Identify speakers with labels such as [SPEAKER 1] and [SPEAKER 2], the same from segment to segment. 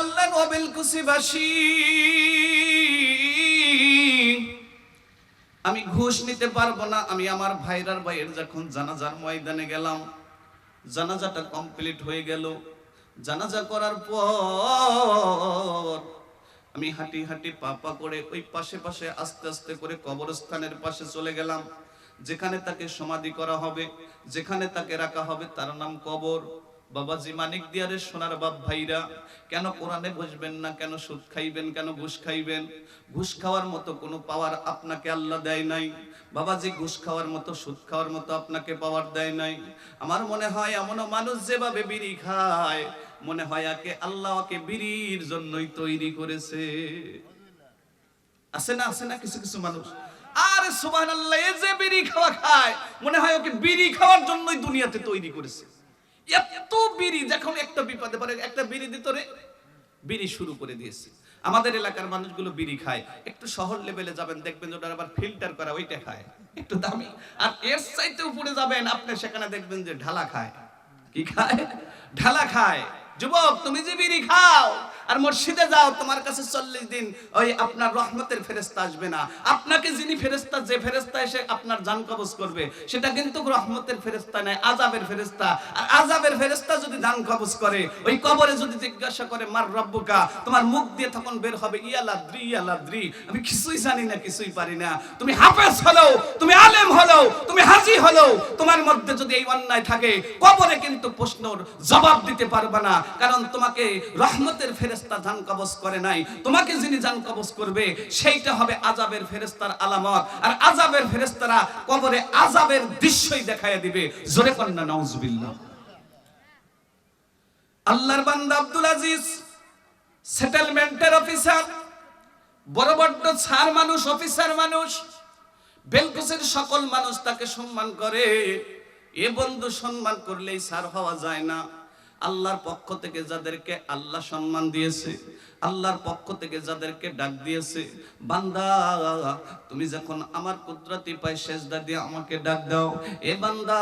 [SPEAKER 1] বললেন ও বেলকুসিবাসী আমি ঘুষ নিতে পারব না। আমি আমার ভাইরার ভাইয়ের যখন জানাজার ময়দানে গেলাম, জানাজাটা কমপ্লিট হয়ে গেল। জানাজা করার পর আমি হাঁটি হাঁটি পা পা করে ওই পাশে পাশে আস্তে আস্তে করে কবরস্থানের পাশে চলে গেলাম। যেখানে তাকে সমাধি করা হবে, যেখানে তাকে রাখা হবে তার নাম কবর। বাবাজি মানিক দিয়ারে সোনার বাপ ভাইরা, কেন কোরআনে বসবেন না, কেন সুদ খাইবেন, কেন ঘুষ খাইবেন? ঘুষ খাওয়ার মতো কোনো পাওয়ার আপনাকে আল্লাহ দেয় নাই। বাবাজি ঘুষ খাওয়ার মতো, সুদ খাওয়ার মতো আপনাকে পাওয়ার দেয় নাই। আমার মনে হয় এমনও মানুষ যেভাবে বিড়ি খায়, মনে হয় আকে আল্লাহ ওকে বিড়ির জন্যই তৈরি করেছে। আছে না আছে না কিছু কিছু মানুষ? আর সুবহানাল্লাহ এই যে বিড়ি খাওয়া খায়, মনে হয় ওকে বিড়ি খাওয়ার জন্যই দুনিয়াতে তৈরি করেছে। এত বিড়ি, যখন একটা বিপদে পড়ে, একটা বিড়ি ভিতরে বিড়ি শুরু করে দিয়েছে। আমাদের এলাকার মানুষগুলো বিড়ি খায়। একটু শহর লেভেলে যাবেন, দেখবেন ওটা আবার ফিল্টার করা, ওইটা খায়। একটু দামি। আর এর চাইতে উপরে যাবেন, আপনি সেখানে দেখবেন যে ঢালা খায়। কি খায়? ঢালা খায়। যুবক, তুমি যে বিড়ি খাও আর মসজিদে যাও, তোমার কাছে চল্লিশ দিন ওই আপনার রহমতের ফেরেস্তা আসবে না। আপনাকে যিনি ফেরেস্তা যে ফেরেস্তা এসে আপনার জান কবজ করবে, সেটা কিন্তু রহমতের ফেরেস্তা নয় আজাবের ফেরেস্তা আর আজাবের ফেরেস্তা যদি জান কবজ করে, ওই কবরে যদি জিজ্ঞাসা করে, মার রব্বুকা, তোমার মুখ দিয়ে তখন বের হবে ইয়ালাদ্রি ইয়ালাদ্রি। আমি কিছুই জানি না, কিছুই পারি না। তুমি হাফেজ হলো তুমি আলেম হলো তুমি হাজি হলো তোমার মধ্যে যদি এই অন্যায় থাকে, কবরে কিন্তু প্রশ্নর জবাব দিতে পারবে না। কারণ তোমাকে রহমতের ফেরেস্তা জান কবজ করে নাই। তোমাকে যিনি জান কবজ করবে, সেইটা হবে আজাবের ফেরেস্তার আলামত। আর আজাবের ফেরেস্তারা কবরে আজাবের দৃশ্যই দেখায় দিবে। জোরে কন্যা নাউজুবিল্লাহ। আল্লাহর বান্দা আব্দুল আজিজ সেটেলমেন্টের অফিসার বড় বড় ছার মানুষ অফিসার মানুষ, বেলকুসের সকল মানুষ তাকে সম্মান করে। এ বন্ধু সম্মান করলেই সার হওয়া যায় না। আল্লাহর পক্ষ থেকে যাদেরকে আল্লাহ সম্মান দিয়েছে আল্লাহর পক্ষ থেকে যাদেরকে ডাক দিয়েছে, বান্দা, তুমি যখন আমার কুদরতি পায় সেজদা দিয়ে আমাকে ডাক দাও, এ বান্দা,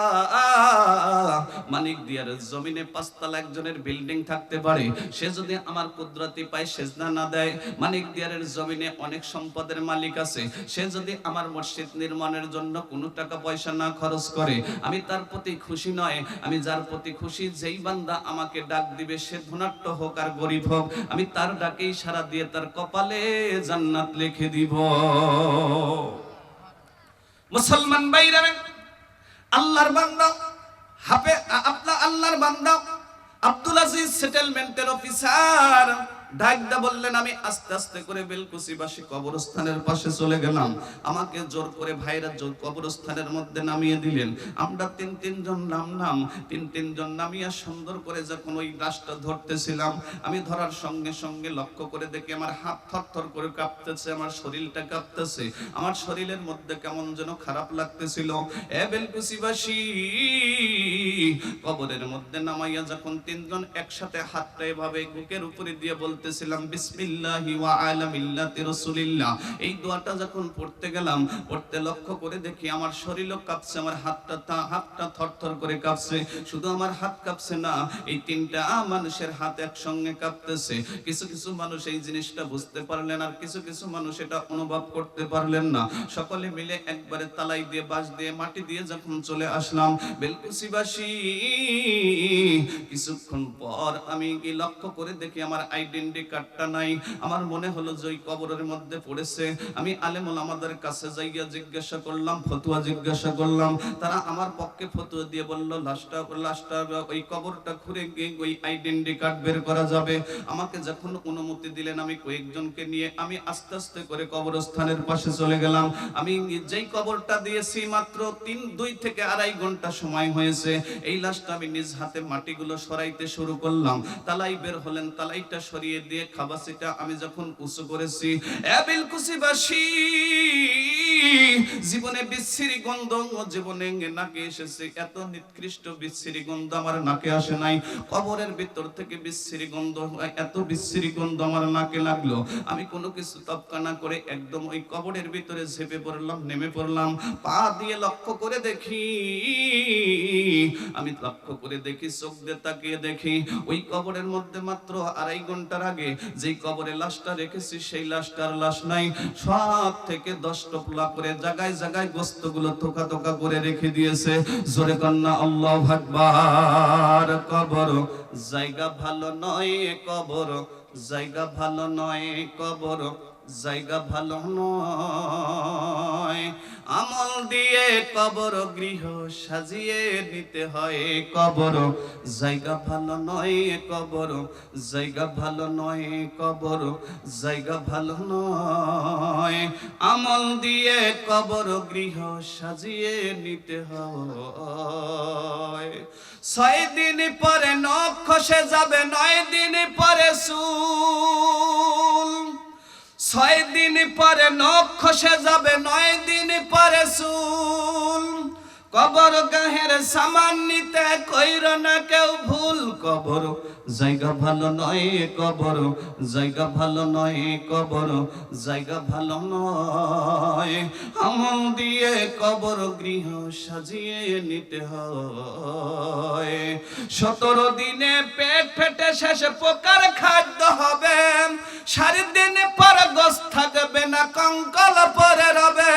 [SPEAKER 1] মানিক দিয়ার জমিনে পাঁচতলা একজনের বিল্ডিং থাকতে পারে, সে যদি আমার কুদরতি পায় সেজদা না দেয়, মানিক দিয়ারের জমিনে অনেক সম্পদের মালিক আছে, সে যদি আমার মসজিদ নির্মাণের জন্য কোনো টাকা পয়সা না খরচ করে, আমি তার প্রতি খুশি নয়, আমি যার প্রতি খুশি, যেই বান্দা আমাকে ডাক দিবে, সে ধনাট্য হোক আর গরিব হোক, আমি তার ডাকেই সারা দিয়ে তার কপালে জান্নাত লিখে দিব। মুসলমান বাইরা আল্লাহর বান্দা, হাফে আপনার আল্লাহর বান্দা, আব্দুল আজিজ সেটেলমেন্টের অফিসার ডাকদা বললেন, আমি আস্তে আস্তে করে বেলকুচিবাসী কবরস্থানের পাশে চলে গেলাম। আমাকে জোর করে ভাইরা জোর কবরস্থানের মধ্যে নামিয়ে দিলেন। আমরা তিন তিনজন নামলাম। তিন তিনজন নামিয়া সুন্দর করে যখন ওই গাছটা ধরতেছিলাম, আমি ধরার সঙ্গে সঙ্গে লক্ষ্য করে দেখি আমার হাত থরথর করে কাঁপতেছে, আমার শরীরটা কাঁপতেছে। আমার শরীরের মধ্যে কেমন যেন খারাপ লাগতেছিল। এ বেলকুচিবাসী, কবরের মধ্যে নামাইয়া যখন তিনজন একসাথে হাতটা এভাবে বুকের উপরে দিয়ে বলতেছিলাম, বিসমিল্লাহি ওয়া আলা মিল্লাতি রাসূলিল্লাহ। এই দোয়াটা যখন পড়তে গেলাম, পড়তে লক্ষ্য করে দেখি আমার শরীরও কাঁপছে, আমার হাতটা তা, হাতটা থরথর করে কাঁপছে। শুধু আমার হাত কাঁপছে না, এই তিনটা মানুষের হাত একসঙ্গে কাঁপতেছে। কিছু কিছু মানুষ এই জিনিসটা বুঝতে পারলেন আর কিছু কিছু মানুষ এটা অনুভব করতে পারলেন না। সকলে মিলে একবারে তালাই দিয়ে, বাঁশ দিয়ে, মাটি দিয়ে যখন চলে আসলাম, বেলকুচিবাসী, কিছুক্ষণ পর আমি কি লক্ষ্য করে দেখি আমার আইডেন্টি কার্ডটা নাই। আমার মনে হলো যে কবরের মধ্যে পড়েছে। আমি আলেমুল আমাদের কাছে যাইয়া জিজ্ঞাসা করলাম, ফতুয়া জিজ্ঞাসা করলাম। তারা আমার পক্ষে ফতুয়া দিয়ে বলল, লাশটা লাশটা, ওই কবরটা ঘুরে গিয়ে ওই আইডেন্টি কার্ড বের করা যাবে। আমাকে যখন অনুমতি দিলেন আমি কয়েকজনকে নিয়ে, আমি আস্তে আস্তে করে কবরস্থানের পাশে চলে গেলাম। আমি যেই কবরটা দিয়েছি মাত্র তিন, দুই থেকে আড়াই ঘণ্টা সময় হয়েছে। এই লাশটা আমি নিজ হাতে মাটিগুলো সরাইতে শুরু করলাম। তালাই বের হলেন, তালাইটা সরিয়ে দিয়ে খাবাসিটা আমি যখন উঁচু করেছি, এবিল কুসিবাসী, জীবনে বিচ্ছিরি গন্ধ, জীবনে নাকে এসেছে এত নিকৃষ্ট বিচ্ছিরি গন্ধ আমার নাকে আসে নাই। কবরের ভিতর থেকে বিচ্ছিরি গন্ধ, এত বিচ্ছিরি গন্ধ আমার নাকে লাগল। আমি কোনো কিছু তপকা না করে একদম ওই কবরের ভিতরে ঝেপে পড়লাম, নেমে পড়লাম, পা দিয়ে লক্ষ্য করে দেখি, আমি লক্ষ্য করে দেখি, চোখ দিয়ে তাকিয়ে দেখি, ওই কবরের মধ্যে মাত্র আড়াই ঘণ্টার আগে যেই কবরে লাশটা রেখেছি, সেই লাশটার লাশ নাই। সব থেকে দশ টপলা করে জায়গায় জায়গায় গোস্তগুলো থোকা থোকা করে রেখে দিয়েছে। জোরে কন্যা আল্লাহ ভাগবার কবর জায়গা ভালো নয়, কবর জায়গা ভালো নয়, কবর জায়গা ভালো নয়। আমল দিয়ে কবর গৃহ সাজিয়ে নিতে হয় কবর। জায়গা ভালো নয় কবর। জায়গা ভালো নয় কবর। জায়গা ভালো নয়। আমল দিয়ে কবর গৃহ সাজিয়ে নিতে হয়। ছয় দিন পরে নখ খসে যাবে, নয় দিন পরে চুল। ছয় দিন পরে নখ খসে যাবে নয় দিন পরে চুল। কবর গাহের সামান নিতে কইর না কেউ ভুল কবর। জায়গা ভালো নয় কবর, জায়গা ভালো নয় কবর, জায়গা ভালো নয়। আমল দিয়ে কবর গৃহ সাজিয়ে নিতে হয়। সতেরো দিনে পেট ফেটে শেষে পোকার খাদ্য হবে। সারি দিনে পর গোস থাকবে না, কঙ্কল পরে রবে।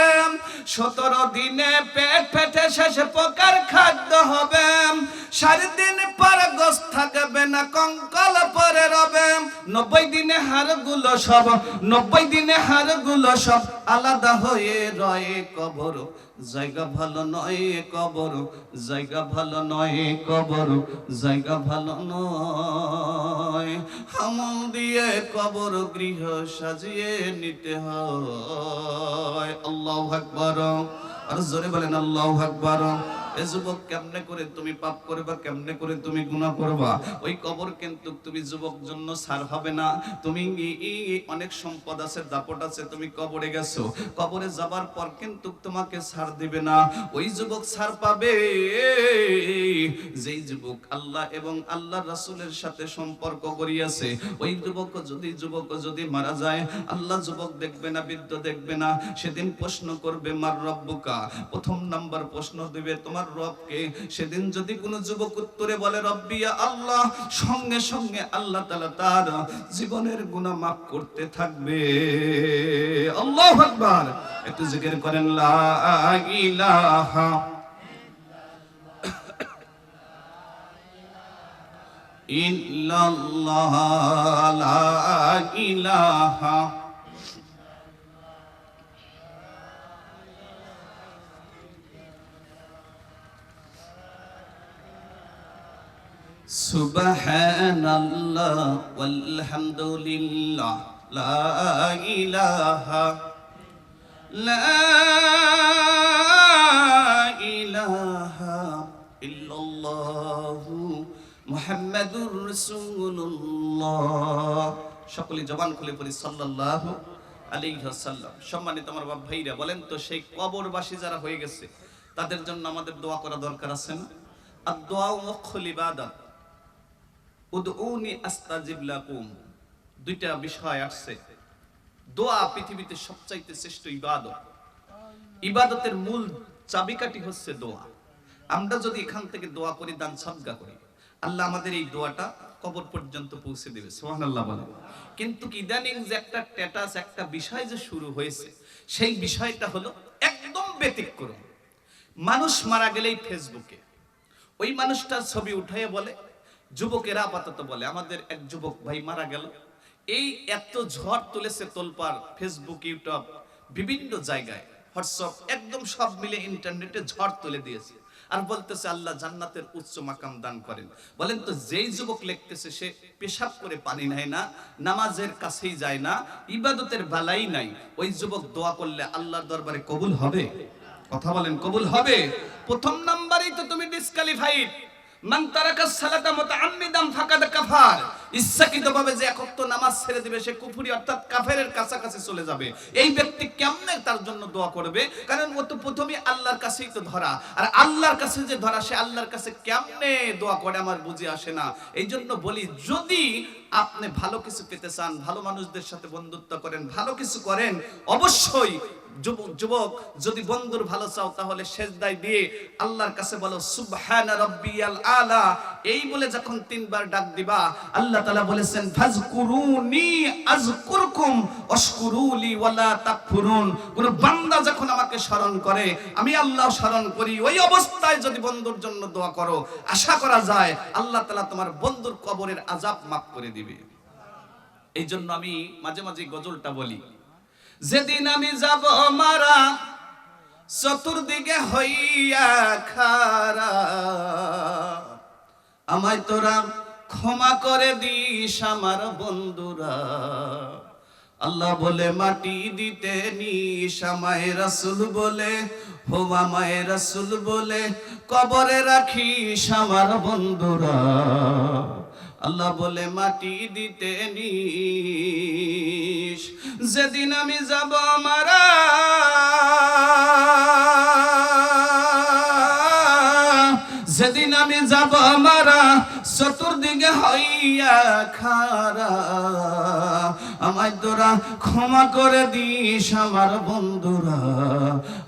[SPEAKER 1] সতেরো দিনে পেট ফেটে শেষে পোকার খাদ্য হবে। সারি দিন পর গোস থাকবে না, কঙ্কল পরে রবে। নব্বই দিনে হাড়গুলো সব, নব্বই দিনে হাড়গুলো সব আলাদা হয়ে রয়ে কবর। জায়গা ভালো নয় কবর, জায়গা ভালো নয় কবর, জায়গা ভালো নয়। আমল দিয়ে কবর গৃহ সাজিয়ে নিতে হয়। আল্লাহ আকবার। আর জোরে বলেন আল্লাহ আকবার এ যুবক কেমনে করে তুমি পাপ করবা কেমনে করে তুমি গুনাহ করবা ওই কবর কিন্তু তুমি যুবক জন্য সার হবে না। তুমি অনেক সম্পদ আছে, দাপট আছে, তুমি কবরে গেছো। কবরে যাবার পর কিন্তু তোমাকে সার দিবে না। ওই যুবক সার পাবে। যেই যুবক আল্লাহ এবং আল্লাহ রাসূলের সাথে সম্পর্ক করিয়াছে, ওই যুবক যদি যুবক যদি মারা যায়, আল্লাহ যুবক দেখবে না, বৃদ্ধ দেখবে না। সেদিন প্রশ্ন করবে, মার রব্বুকা? প্রথম নাম্বার প্রশ্ন দিবে, তোমার রবকে। সেদিন যদি কোনো যুবক উত্তরে বলে রব্বিয়া আল্লাহ, সঙ্গে সঙ্গে আল্লাহ তাআলা তার জীবনের গুনাহ মাফ করতে থাকবে। আল্লাহু আকবার। একটু জিকির করেন ইল্লাল্লাহ, লা ইলাহা সুবহানাল্লাহ, ওয়ালহামদুলিল্লাহ, লা ইলাহা লা ইলাহা ইল্লাল্লাহু মুহাম্মাদুর রাসূলুল্লাহ। সকলে জবান খুলে পড়ি সাল্লাল্লাহু আলাইহি ওয়াসাল্লাম। সম্মানিত আমার বাপ ভাইরা, বলেন তো, সেই কবরবাসী যারা হয়ে গেছে, তাদের জন্য আমাদের দোয়া করা দরকার আছে না? আর দোয়া মুখল ইবাদত দুইটা বিষয় আসছে। দোয়া পৃথিবীতে সবচাইতে শ্রেষ্ঠ ইবাদত। ইবাদতের মূল চাবিকাঠি হচ্ছে দোয়া। আমরা যদি এখান থেকে দোয়া করি, দান সাদগা করি, আল্লাহ আমাদের এই দোয়াটা কবর পর্যন্ত পৌঁছে দেবে, সুবহানাল্লাহ বলে। কিন্তু ইদানিং যে একটা স্ট্যাটাস একটা বিষয় যে শুরু হয়েছে, সেই বিষয়টা হলো একদম ব্যতিক্রম। মানুষ মারা গেলেই ফেসবুকে। ওই মানুষটার ছবি উঠাইয়ে বলে যুবকেরা আপাতত বলে, আমাদের এক যুবক ভাই মারা গেল। এই এত ঝড় তুলেছে তোলপার ফেসবুক ইউটিউব বিভিন্ন জায়গায় হোয়াটসঅ্যাপ একদম সব মিলে ইন্টারনেটে ঝড় তুলে দিয়েছে। আর বলতেছে, আল্লাহ জান্নাতের উচ্চ মাকাম দান করেন। বলেন তো, যেই যুবক লিখতেছে, সে পেশাব করে পানি নেয় না, নামাজের কাছেই যায় না, ইবাদতের বালাই নাই। ওই যুবক দোয়া করলে আল্লাহর দরবারে কবুল হবে? কথা বলেন, কবুল হবে? প্রথম নাম্বারেই তো তুমি ডিসকালিফাইড মান তারাকা সালাতা মুতাআম্মিদাম ফাকাদ কাফার। ইচ্ছাকৃতভাবে যে একত্ব নামাজ ছেড়ে দিবে, সে কুফরি অর্থাৎ কাফেরের কাছাকাছি চলে যাবে। এই ব্যক্তি কেমনে তার জন্য দোয়া করবে? কারণ ও তো প্রথমে আল্লাহর কাছেই তো ধরা। আর আল্লাহর কাছে যে ধরা, সে আল্লাহর কাছে কেমনে দোয়া করে আমার বুঝে আসে না। এই জন্য বলি, যদি আপনি ভালো কিছু পেতে চান, ভালো মানুষদের সাথে বন্ধুত্ব করেন, ভালো কিছু করেন, অবশ্যই যুবক যদি বন্ধুর ভালো চাও, তাহলে সেজদায় দিয়ে আল্লাহর কাছে বলো, সুবহানা রাব্বিয়াল আলা। এই বলে যখন তিনবার ডাক দিবা, আল্লাহ তাআলা বলেছেন, ফাজকুরুনি আযকুরকুম ওয়াশকুরুলি ওয়ালা তাকফুরুন। কোন বান্দা যখন আমাকে স্মরণ করে, আমি আল্লাহ স্মরণ করি, ওই অবস্থায় যদি বন্ধুর জন্য দোয়া করো, আশা করা যায় আল্লাহ তাআলা তোমার বন্ধুর কবরের আযাব মাফ করে দিবে। এই জন্য আমি মাঝে মাঝে গজলটা বলি। যেদিন আমি যাব মারা, চতুর্দিকে হইয়া খারা। আমায় তোরা ক্ষমা করে দিস আমার বন্ধুরা। আল্লাহ বলে, মাটি দিতে নিস আমায় রাসুল বলে হো আমায় রাসুল বলে, কবরে রাখিস আমার বন্ধুরা। আল্লাহ বলে, মাটি দিতে নিস, যেদিন আমি যাব মারা যেদিন আমি যাব মারা চতুর্দিকে হইয়া খারা আমায় তোরা ক্ষমা করে দিস আমার বন্ধুরা।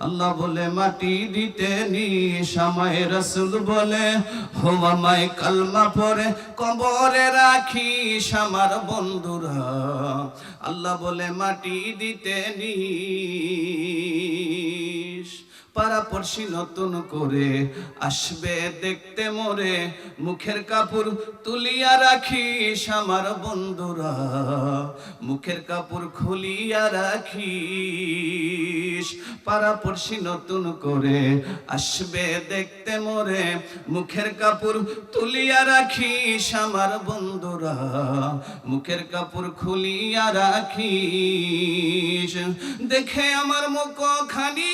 [SPEAKER 1] আল্লাহ বলে, মাটি দিতে নিস আমায় রসুল বলে হো আমায় কালমা পরে কবরে রাখিস আমার বন্ধুরা। আল্লাহ বলে, মাটি দিতে নিস পাড়াপড়শি নতুন করে আসবে দেখতে মোরে, মুখের কাপড় তুলিয়া রাখিস আমার বন্ধুরা, মুখের কাপড় খুলিয়া রাখিস। পাড়াপড়শি নতুন করে আসবে দেখতে মোরে, মুখের কাপড় তুলিয়া রাখিস আমার বন্ধুরা, মুখের কাপড় খুলিয়া রাখিস। দেখে আমার মুখ খানি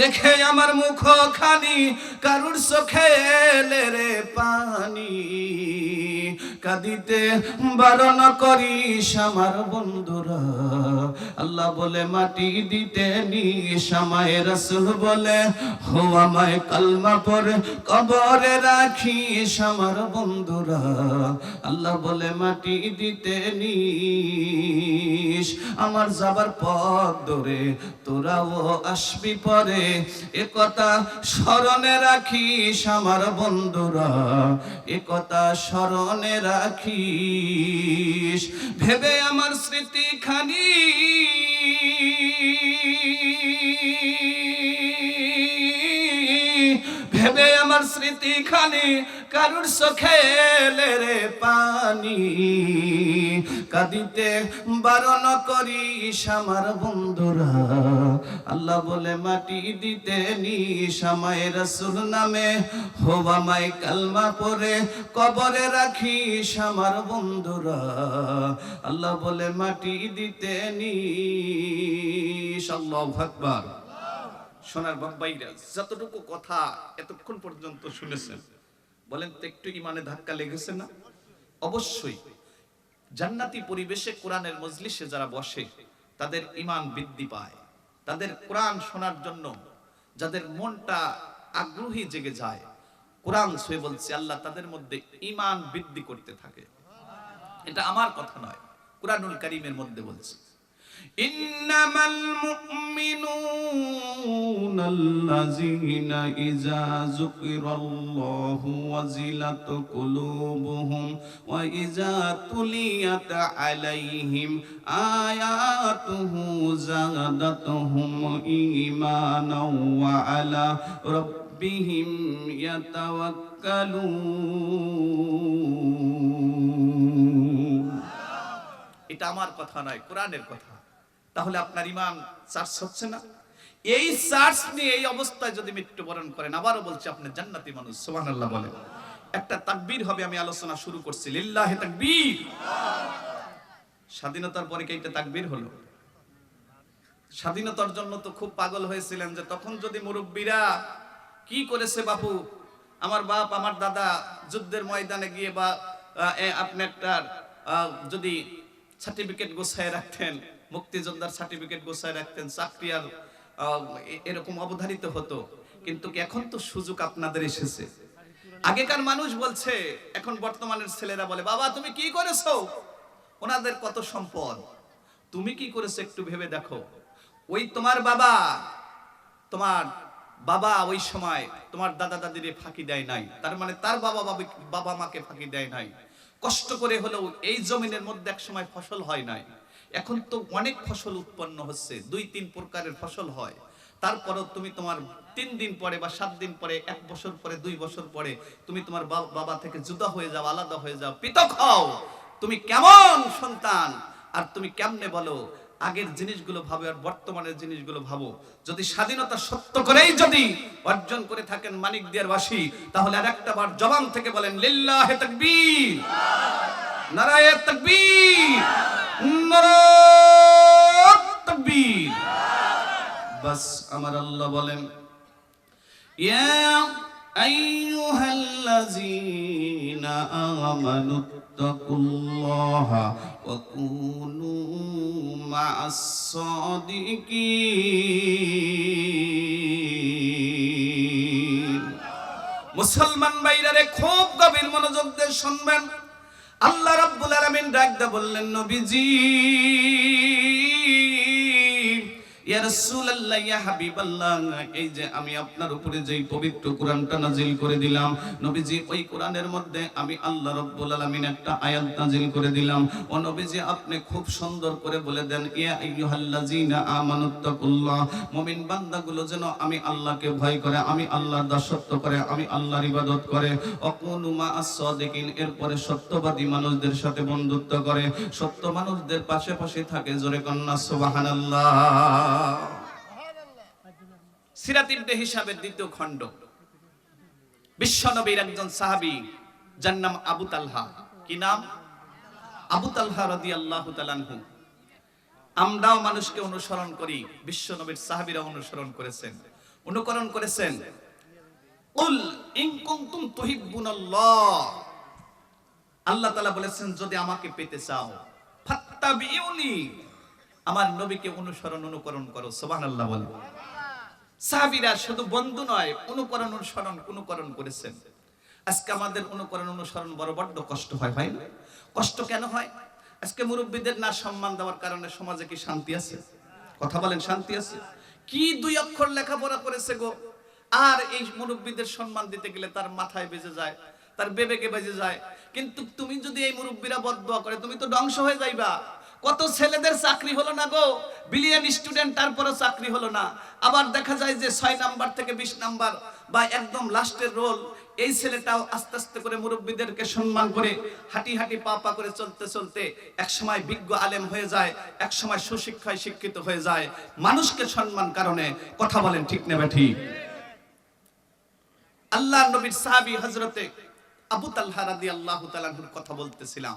[SPEAKER 1] দেখে আমার মুখ খানি, কারুর চোখে এলে রে পানি। কাঁদিতে বারণ করিস আমার বন্ধুরা, আল্লাহ বলে মাটি দিতে নিস, আমায় রসুল বলে হো আমায় কালমা পরে কবরে রাখিস আমার বন্ধুরা, আল্লাহ বলে মাটি দিতে নিস। আমার যাবার পথ ধরে তোরাও আসবি পরে এ কথা স্মরণে রাখিস আমার বন্ধুরা, এ কথা স্মরণে রাখিস। ভেবে আমার স্মৃতি খানি। ভেবে আমার স্মৃতি খানি। কারুর চোখে এলে রে পানি। কাঁদিতে বারণ করিস আমার বন্ধুরা। আল্লাহ বলে, মাটি দিতে নিস আমায় রসুল নামে। হোবামাই কালমা পরে কবরে রাখিস আমার বন্ধুরা। আল্লাহ বলে, মাটি দিতে নিস। আল্লাহ আকবার। সোনার বাব্বাইরা যতটুকু কথা এতক্ষণ পর্যন্ত শুনেছেন বলেন তো, একটু ইমানে ধাক্কা লেগেছে না? অবশ্যই। জান্নাতি পরিবেশে কোরআনের মজলিসে যারা বসে, তাদের ইমান বৃদ্ধি পায়। তাদের কোরআন শোনার জন্য যাদের মনটা আগ্রহী জেগে যায়, কোরআন ছুঁয়ে বলছে, আল্লাহ তাদের মধ্যে ইমান বৃদ্ধি করতে থাকে। এটা আমার কথা নয়, কোরআনুল কারিমের মধ্যে বলছে। إنما المؤمنون الذين إذا ذكر الله وزلت قلوبهم وإذا تليت عليهم آياته زادتهم إيمانا وعلى ربهم يتوكلون এটা আমার কথা নয় কোরআনের কথা তাহলে আপনার ইমান চার্জ হচ্ছে না। এই চার্জ নিয়ে এই অবস্থায় যদি মৃত্যুবরণ করেন, আবারও বলছি আপনি জান্নাতি মানুষ, সুবহানাল্লাহ বলেন। একটা তাকবীর হবে, আমি আলোচনা শুরু করছি। লিল্লাহি তাকবীর। স্বাধীনতার পরে কি এটা তাকবীর হলো? স্বাধীনতার জন্য তো খুব পাগল হয়েছিলেন যে তখন যদি মুরব্বীরা কি করেছে বাপু? আমার বাপ, আমার দাদা যুদ্ধের ময়দানে গিয়ে বা আপনি একটা যদি সার্টিফিকেট গোছায় রাখতেন মুক্তিযোদ্ধার সার্টিফিকেট গোছায় রাখতেন, চাকরি আর এরকম অবধারিত হতো। কিন্তু এখন তো সুযোগ আপনাদের এসেছে। আগেকার মানুষ বলছে, এখন বর্তমানের ছেলেরা বলে, বাবা, তুমি কি করেছ? ওনাদের কত সম্পদ? তুমি কি করেছ একটু ভেবে দেখো। ওই তোমার বাবা তোমার বাবা ওই সময় তোমার দাদা দাদিরে ফাঁকি দেয় নাই। তার মানে তার বাবা বাবা মাকে ফাঁকি দেয় নাই। কষ্ট করে হলেও এই জমিনের মধ্যে এক সময় ফসল হয় নাই। এখন তো অনেক ফসল উৎপন্ন হচ্ছে, দুই তিন প্রকারের ফসল হয়। তারপরও তুমি তোমার তিন দিন পরে বা সাত দিন পরে, এক বছর পরে, দুই বছর পরে তুমি তোমার বাবা থেকে জুদা হয়ে যাও, আলাদা হয়ে যাও, পৃথক হও। তুমি কেমন সন্তান? আর তুমি কেমনে বলো, আগের জিনিসগুলো ভাবে আর বর্তমানের জিনিসগুলো ভাবো। যদি স্বাধীনতা সত্য করেই যদি অর্জন করে থাকেন মানিক দিয়ার বাসী তাহলে আর একটা বার জবান থেকে বলেন, লিল্লাহে তাকবীর নারায়ে তাকবীর নারায়ে তাকবীর। বাস আমার আল্লাহ বলেন মুসলমান ভাইরারে খুব গভীর মনোযোগ দিয়ে শুনবেন। আল্লাহ রাব্বুল আলামিন ডাকদা বললেন নবীজি। করে আমি আল্লাহ করে বান্দাগুলো যেন আমি আল্লাহকে ভয় করে, আমি আল্লাহর দাসত্ব করে, আমি আল্লাহর ইবাদত করে। অকুনু মা এরপরে সত্যবাদী মানুষদের সাথে বন্ধুত্ব করে। সত্য মানুষদের পাশে পাশে থাকে জোরে কন্যা, সুবহানাল্লাহ। সিরাত ইবনে হিসাবের দ্বিতীয় খণ্ড। বিশ্বনবীর একজন সাহাবী, যার নাম আবু তালহা। কি নাম? আবু তালহা তাআলা আনহু। আমরাও মানুষকে অনুসরণ করি, বিশ্বনবীর সাহাবীরা অনুসরণ করেছেন। অনুকরণ করেছেন। উল ইন কুনতুম তুহিব্বুনাল্লাহ। আল্লাহ তাআলা বলেছেন, যদি আমাকে পেতে চাও, ফাত্তাবিউনি। আমার নবীকে অনুসরণ, অনুকরণ করো, সুবহানাল্লাহ বলে। সাহাবীরা শুধু বন্ধু নয়, অনুকরণ, অনুসরণ, অনুকরণ করেছেন। আজকে আমাদের অনুকরণ, অনুসরণ বড় বড্ড কষ্ট হয় ভাই কষ্ট কেন হয়? আজকে মুরব্বীদের না সম্মান দেওয়ার কারণে সমাজে কি শান্তি আছে? কথা বলেন, শান্তি আছে? কি দুই অক্ষর লেখাপড়া করেছে গো? আর এই মুরব্বীদের সম্মান দিতে গেলে তার মাথায় বেজে যায়, তার বেবেকে বেজে যায়। কিন্তু তুমি যদি এই মুরব্বীরা বদদোয়া করে, তুমি তো ধ্বংস হয়ে যাইবা। কত ছেলেদের চাকরি হলো না গো? বিলিয়ন স্টুডেন্ট তারপরে চাকরি হলো না। আবার দেখা যায় যে ছয় নাম্বার থেকে বিশ নাম্বার বা একদম লাস্টের রোল এই ছেলেটাও আস্তে আস্তে করে মুরব্বীদেরকে সম্মান করে হাঁটি হাঁটি পা পা করে চলতে চলতে এক সময় বিজ্ঞ আলেম হয়ে যায় এক সময় সুশিক্ষায় শিক্ষিত হয়ে যায়। মানুষকে সম্মান কারণে কথা বলেন ঠিক নেবে ঠিক আল্লাহ নবীর সাহাবী হযরতে আবু তালহা রাদিয়াল্লাহু তাআলার কথা বলতেছিলাম।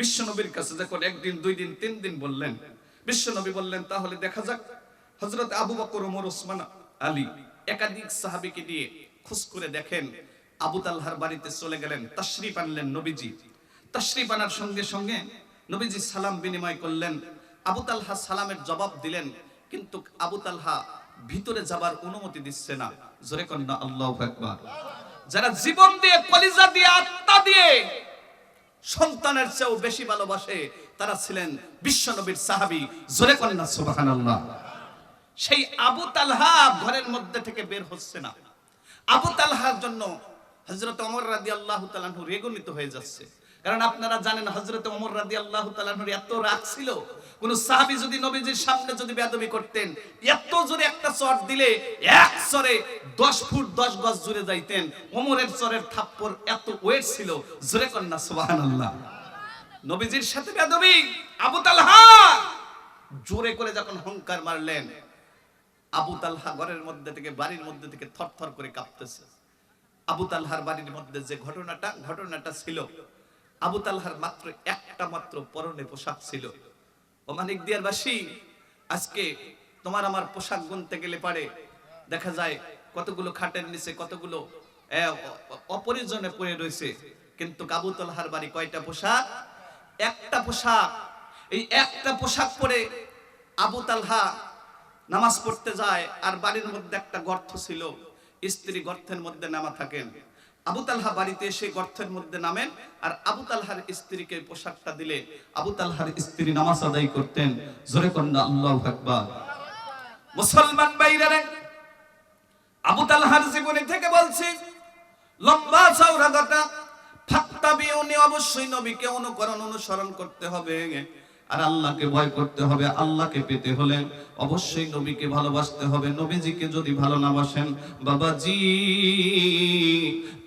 [SPEAKER 1] বিশ্বনবীর কাছে যখন একদিন, দুই দিন, তিন দিন বললেন, বিশ্বনবী বললেন, তাহলে দেখা যাক, হযরত আবু বকর, ওমর, ওসমান, আলী একাধিক সাহাবীকে দিয়ে খোঁজ করে দেখেন, আবু তালহার বাড়িতে চলে গেলেন, তাশরিফ আনলেন নবীজি। তাশরিফ আনার সঙ্গে সঙ্গে নবীজি সালাম বিনিময় করলেন, আবু তালহা সালামের জবাব দিলেন, কিন্তু আবু তালহা ভিতরে যাবার অনুমতি দিচ্ছে না। জোরে কন্যা, আল্লাহ আকবার। যারা জীবন দিয়ে, কলিজা দিয়ে, আত্মা দিয়ে সন্তানের চেয়েও বেশি ভালোবাসে তারা ছিলেন বিশ্বনবীর সাহাবি। জোরে কন্যা সুবহানাল্লাহ। সেই আবু তালহা ঘরের মধ্যে থেকে বের হচ্ছে না। আবু তালহার জন্য হজরত অমর রাজি আল্লাহ রেগুলিত হয়ে যাচ্ছে। কারণ আপনারা জানেন হজরত অমর রাজি আল্লাহ এত রাগ ছিল কোন সাহাবী যদি নবীজির সামনে যদি বেয়াদবি করতেন, এত জোরে একটা চট দিলে এক চরে 10 ফুট 10 গজ জুড়ে যাইতেন। ওমরের চরের থাপ্পড় এত ওয়েট ছিল, জোরে কন্না সুবহানাল্লাহ। নবীজির সাথে বেয়াদবি, আবু তালহা জোরে করে যখন হংকার মারলেন, আবু তালহা ঘরের মধ্যে থেকে, বাড়ির মধ্যে থেকে থরথর করে কাঁপতেছে। আবু তালহার বাড়ির মধ্যে যে ঘটনাটা ঘটনাটা ছিল, আবু তালহার মাত্র একটা মাত্র পরনে পোশাক ছিল। ও মানিক দিয়ার আজকে তোমার আমার পোশাক গুনতে গেলে পারে। দেখা যায় কতগুলো খাটের নিচে কতগুলো অপরিজনে পড়ে রয়েছে। কিন্তু আবু তালহার বাড়ি কয়টা পোশাক? একটা পোশাক। এই একটা পোশাক পরে আবু তালহা নামাজ পড়তে যায় আর বাড়ির মধ্যে একটা গর্ত ছিল। স্ত্রী গর্তের মধ্যে নামা থাকেন। আবু তালহা বাড়িতে এসে গর্তের মধ্যে নামেন, আর আবু তালহার স্ত্রীকে পোশাকটা দিলে আবু তালহার স্ত্রী নামাজ আদায় করতেন। জোরে কন্যা আল্লাহ মুসলমান বাইরে আবু তালহার জীবনী থেকে বলছি, লম্বা চৌড়া কথা ফাত্তাবিউনি, অবশ্যই নবীকে অনুকরণ, অনুসরণ করতে হবে। আর আল্লাহকে ভয় করতে হবে, আল্লাহকে পেতে হলে অবশ্যই নবীকে ভালোবাসতে হবে। নবীজিকে যদি ভালো না বাসেন, বাবাজি,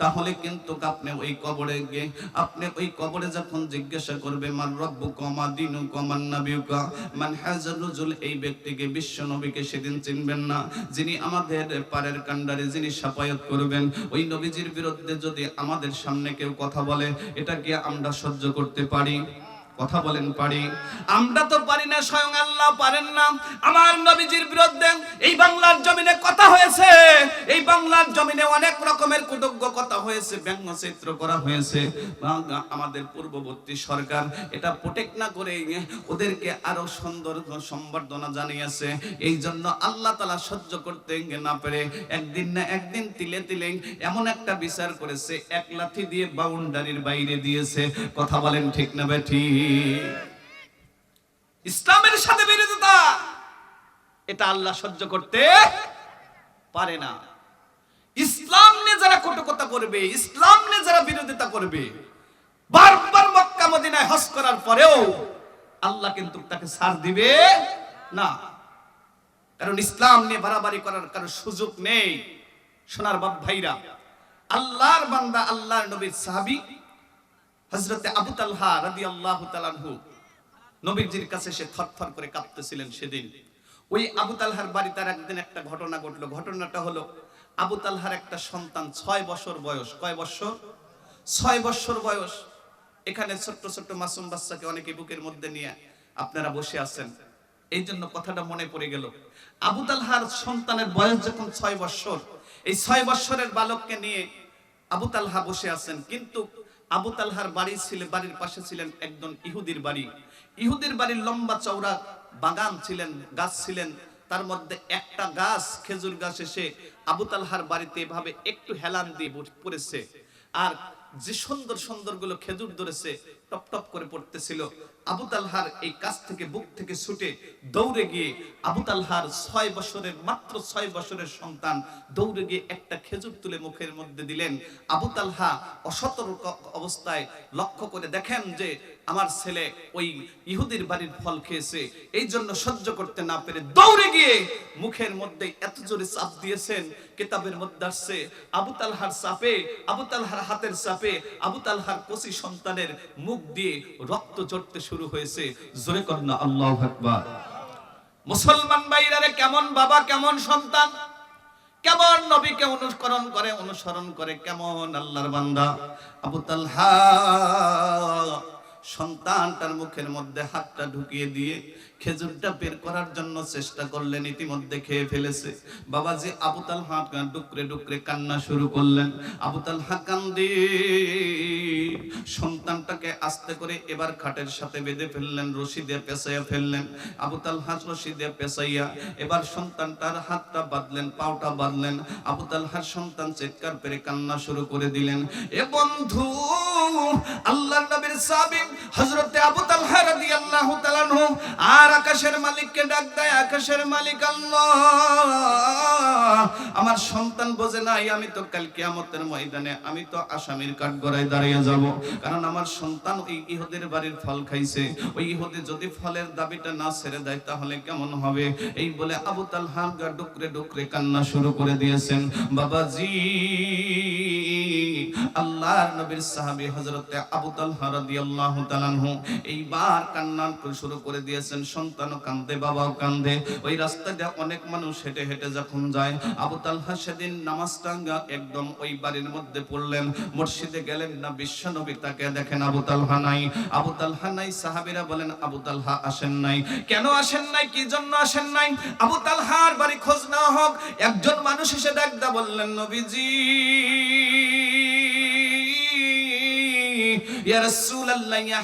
[SPEAKER 1] তাহলে কিন্তু আপনি ওই কবরে গিয়ে, আপনি ওই কবরে যখন জিজ্ঞাসা করবে, মান রব্বু কমা দিনু কমান নাবিউকা? মান হাজার রুজুল? এই ব্যক্তিকে বিশ্ব নবীকে সেদিন চিনবেন না। যিনি আমাদের পারের কান্ডারে যিনি সাফায়াত করবেন, ওই নবীজির বিরুদ্ধে যদি আমাদের সামনে কেউ কথা বলে, এটা কি আমরা সহ্য করতে পারি? কথা বলেন পারি। আমরা তো পারি না, স্বয়ং আল্লাহ পারেন না। আমার নবীজির বিরুদ্ধে এই বাংলার জমিনে কথা হয়েছে। এই বাংলার জমিনে অনেক রকমের কুটুগ্য কথা হয়েছে, ব্যঙ্গচিত্র করা হয়েছে। আমাদের পূর্ববর্তী সরকার এটা প্রোটেক্ট না করে ওদেরকে আরও সুন্দর সম্বর্ধনা জানিয়েছে। এই জন্য আল্লাহ তালা সহ্য করতে না পেরে একদিন না একদিন তিলে তিলে এমন একটা বিচার করেছে, এক লাথি দিয়ে বাউন্ডারির বাইরে দিয়েছে। কথা বলেন ঠিক না বেঠি ইসলামের সাথে বিরোধিতা, এটা আল্লাহ সহ্য করতে পারে না। ইসলাম নিয়ে যারা কটুকতা করবে, ইসলাম নিয়ে যারা বিরোধিতা করবে, বারবার মক্কা, মদিনায় হজ করার পরেও আল্লাহ কিন্তু তাকে ছাড় দিবে না। কারণ ইসলাম নিয়ে বাড়াবাড়ি করার কারও সুযোগ নেই। সোনার বাপ ভাইরা, আল্লাহর বান্দা, আল্লাহর নবীর সাহাবী হযরতে আবু তালহা রাদিয়াল্লাহু তাআলাহু নবীজির কাছে সে থরথর করে কাঁপতেছিলেন সেদিন। ওই আবু তালহার বাড়ি তার একদিন একটা ঘটনা ঘটলো। ঘটনাটা হলো, আবু তালহার একটা সন্তান ছয় বছর বয়স। কয় বছর? ছয় বছর বয়স। এখানে ছোট্ট ছোট্ট মাসুম বাচ্চাকে অনেকে বুকের মধ্যে নিয়ে আপনারা বসে আছেন। এই জন্য কথাটা মনে পড়ে গেল। আবু তালহার সন্তানের বয়স যখন ছয় বছর, এই ছয় বছরের বালককে নিয়ে আবু তালহা বসে আছেন। কিন্তু আবু তালহার বাড়ি ছিল, বাড়ির পাশে ছিলেন একজন ইহুদির বাড়ি। ইহুদির বাড়ির লম্বা চওড়া বাগান ছিলেন, গাছ ছিলেন। তার মধ্যে একটা গাছ, খেজুর গাছ এসে আবু তালহার বাড়িতে এভাবে একটু হেলান দিয়ে পড়েছে। আর যে সুন্দর সুন্দরগুলো খেজুর ধরেছে, টপ টপ করে পড়তেছিল। আবু তালহার এই কাছ থেকে বুক থেকে ছুটে দৌড়ে গিয়ে আবু তালহার ছয় বছরের, মাত্র ছয় বছরের সন্তান দৌড়ে গিয়ে একটা খেজুর তুলে মুখের মধ্যে দিলেন। আবু তালহা অসতর্ক অবস্থায় লক্ষ্য করে দেখেন যে আমার ছেলে ওই ইহুদির বাড়ির ফল খেয়েছে এই জন্য সহ্য করতে না পেরে দৌড়ে গিয়ে মুখের মধ্যে এত জোরে চাপ দিয়েছেন, কিতাবের মধ্যে আসছে, আবু তালহার চাপে, আবু তালহার হাতের চাপে, আবু তালহার কচি সন্তানের মুখ দিয়ে রক্ত ঝরতে শুরু হয়েছে। জোরে কন্যা আল্লাহ আকবার। মুসলমান ভাইরারে কেমন বাবা, কেমন সন্তান? কেমন নবীকে অনুসরণ করে অনুসরণ করে, কেমন আল্লাহর বান্দা? আবু তালহা সন্তানটার মুখের মধ্যে হাতটা ঢুকিয়ে দিয়ে খেজুরটা বের করার জন্য চেষ্টা করলেন, ইতিমধ্যে খেয়ে ফেলেছে। বাবাজি আবু তালহা ডুকরে ডুকরে কান্না শুরু করলেন। আবু তালহা কান্দে। সন্তানটাকে আস্তে করে এবার খাটের সাথে বেঁধে ফেললেন, রশি দিয়ে পেঁচাইয়া ফেললেন। আবু তালহা রশি দিয়ে পেঁচাইয়া এবার সন্তানটার হাতটা বাঁধলেন, পাওটা বাঁধলেন। আবু তালহার সন্তান চিৎকার পেরে কান্না শুরু করে দিলেন। এ বন্ধু, আল্লাহর নবীর সাহাবী হযরতে আবু তালহা রাদিয়াল্লাহু তাআলা আনহু আর আকাশের মালিককে ডাক দেয়, আকাশের মালিক আল্লাহ। আমার সন্তান বোঝে নাই, আমি তো কাল কিয়ামতের ময়দানে, আমি তো আসামির কাঠগড়ায় দাঁড়িয়ে যাব। কারণ আমার সন্তান ওই ইহুদের বাড়ির ফল খাইছে। ওই ইহুদি যদি ফলের দাবিটা না ছেড়ে দেয়, তাহলে কেমন হবে? এই বলে আবু তালহা ডুকরে ডুকরে কান্না শুরু করে দিয়েছেন। বাবাজি আল্লাহর নবীর সাহাবী হযরতে আবু তালহা রাদিয়াল্লাহু তাআলা এইবার কান্না শুরু করে দিয়েছেন, সন্তানও কান্দে, বাবাও কান্দে। ওই রাস্তা দিয়ে অনেক মানুষ হেঁটে হেঁটে যখন যায়, আবু তালহা সেদিন নামাজটা একদম ওই বাড়ির মধ্যে পড়লেন। মসজিদে গেলেন না বিশ্বনবী তাকে দেখেন আবু তালহা নাই। আবু তালহা নাই, সাহাবীরা বলেন, আবু তালহা আসেন নাই। কেন আসেন নাই? কি জন্য আসেন নাই? আবু তালহার বাড়ি খোঁজ না হোক। একজন মানুষ এসে ডাকদা বললেন, নবীজি ইয়া রাসূলুল্লাহ, ইয়া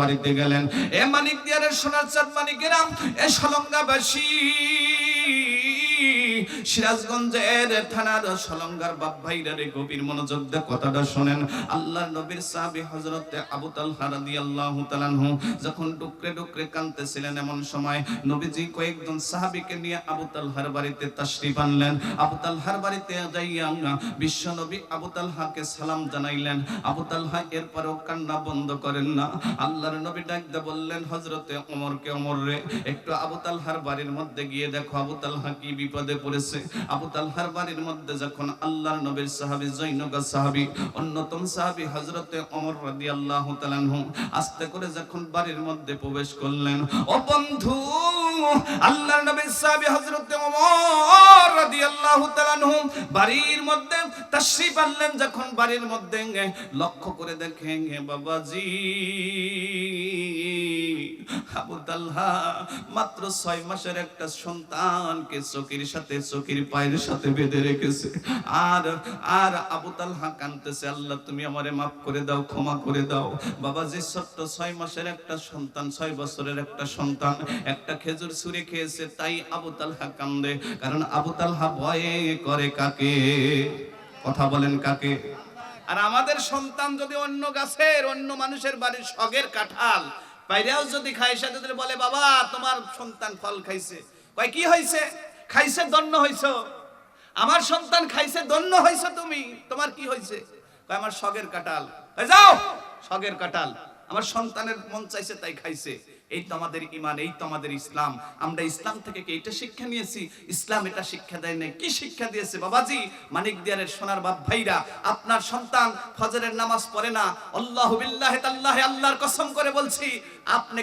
[SPEAKER 1] বাড়িতে গেলেন। এ মানিক দিয়ারের সোনার চাঁদ মানিকেরা এ সলঙ্গাবাসী সিরাজগঞ্জের থানার সলঙ্গার বাপ ভাইরা গভীর মনোযোগ দিয়ে কথাটা শোনেন। আল্লাহর নবীর সাহাবী হযরত আবু তালহা রাদিয়াল্লাহু তাআলা যখন ডুকরে ডুকরে কাঁদতেছিলেন এমন সময় নবীজি কয়েকজন সাহাবীকে নিয়ে আবু তালহার বাড়িতে তাশরিফ আনলেন। আবু তালহার বাড়িতে যাইয়া বিশ্ব নবী আবু তালহাকে সালাম জানাইলেন। আবু তালহা এরপরেও কান্না বন্ধ করেন না। আল্লাহর নবী ডাক দিয়ে বললেন, হযরতে ওমরকে ওমর রে, একটু আবু তালহার বাড়ির মধ্যে গিয়ে দেখো, আবু তালহা কি বিপদে পড়েছে? আবু তালহার বাড়ির মধ্যে যখন আল্লাহর নবীর সাহাবী জৈনগা সাহাবী, অন্যতম সাহাবী হযরতে ওমর রাদিয়াল্লাহু তাআলা আনহু আস্তে করে যখন বাড়ির মধ্যে প্রবেশ করলেন, ও বন্ধু, আল্লাহর নবীর সাহাবী হযরতে ওমর রাদিয়াল্লাহু তাআলা আনহু বাড়ির মধ্যে তাশরিফ আনলেন, যখন বাড়ির মধ্যে লক্ষ্য করে দেখেন বাবাজি মাত্র ছয় মাসের একটা সন্তানকে চকির সাথে চকির পায়ের সাথে বেঁধে রেখেছে। আর আর আবু কানতেছে, আল্লাহ, তুমি আমারে মাফ করে দাও, ক্ষমা করে দাও। বাবা যে ছোট্ট ছয় মাসের একটা সন্তান, ছয় বছরের একটা সন্তান, একটা খেজুর ছুঁড়ে খেয়েছে, তাই আবু তালহা কান্দে। কারণ আবু তালহা ভয়ে করে কাকে? কথা বলেন কাকে? আর আমাদের সন্তান যদি অন্য গাছের, অন্য মানুষের বাড়ির শখের কাঁঠাল বাইরেও যদি খায় সাথে বলে, বাবা, তোমার সন্তান ফল খাইছে। ভাই কি হয়েছে খাইছে দন্য হয়েছ আমার সন্তান খাইছে দন্য হইছ তুমি। তোমার কি হয়েছে আমার সগের কাটাল যাও সগের কাটাল আমার সন্তানের মন চাইছে তাই খাইছে। এই তো আমাদের ইমান এই তো আমাদের ইসলাম। আমরা ইসলাম থেকে কি এটা শিক্ষা নিয়েছি? ইসলাম এটা শিক্ষা দেয় নাই। কি শিক্ষা দিয়েছে বাবাজি? মানিক দিয়ারের সোনার বাপ ভাইরা, আপনার সন্তান ফজরের নামাজ পড়ে না। আল্লাহ বিল্লাহ তাল্লাহ আল্লাহর কসম করে বলছি, আপনি